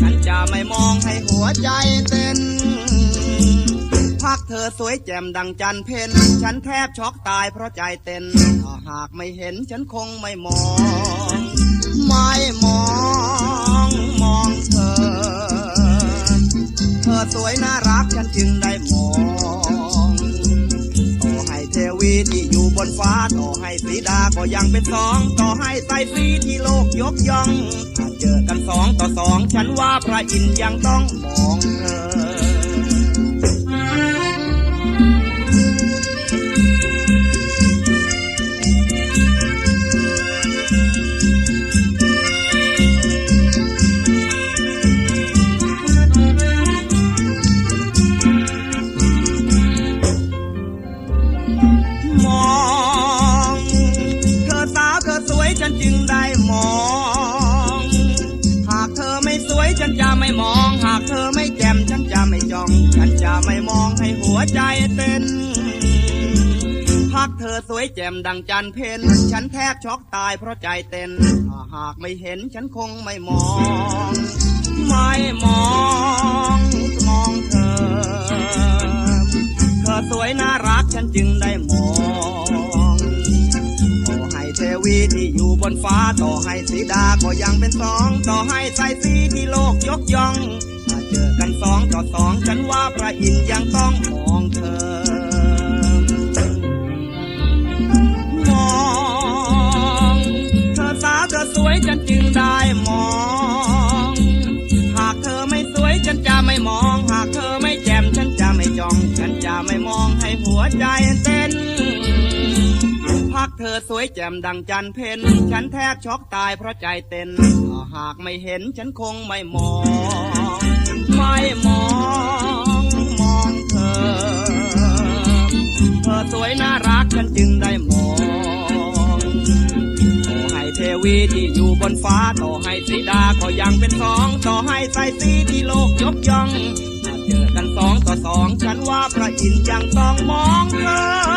ฉันจะไม่มองให้หัวใจเต้น พักเธอสวยแจ่มดังจันเพนฉันแทบช็อกตายเพราะใจเต้น ถ้าหากไม่เห็นฉันคงไม่มอง ไม่มอง มองเธอ เธอสวยน่ารักฉันจึงได้มอง วีที่อยู่บนฟ้าต่อให้สีดาก็ยังเป็นสองต่อให้ใส่สีที่โลกยกย่องถ้าเจอกันสองต่อสองฉันว่าพระอินทร์ยังต้องมองเธอ ฉันจะไม่มอง หากเธอไม่แจ่มฉันจะไม่จ้อง ฉันจะไม่มองให้หัวใจเต้นพักเธอสวยแจ่มดังจันเพนฉันแทบช็อกตายเพราะใจเต้นถ้าหากไม่เห็นฉันคงไม่มอง ไม่มองมองเธอ เธอสวยน่ารักฉันจึงได้มองต่อให้เทวีที่อยู่บนฟ้าต่อให้สีดาก็ยังเป็นสอง ต่อให้ใส่สีที่โล กยกย่องถ้าเจอกันสองต่อสองฉันว่าพระอินทร์ยังต้องมองเธอ มองเธอสาวเธอสวยฉันจึงได้มอง หากเธอไม่สวยฉันจะไม่มอง หากเธอไม่แจ่มฉันจะไม่จ้อง ฉันจะไม่มองให้หัวใจเต้นพักเธอสวยแจ่มดังจันเพนฉันแทบช็อกตายเพราะใจเต้น หากไม่เห็นฉันคงไม่มอง ไม่มอง มองเธอ เธอสวยน่ารักฉันจึงได้มองต่อให้เทวีที่อยู่บนฟ้าต่อให้สีดาก็ยังเป็นสองต่อให้ใส่สีที่โลกยกย่องถ้าเจอกันสองต่อสองฉันว่าพระอินทร์ยังต้องมองเธอ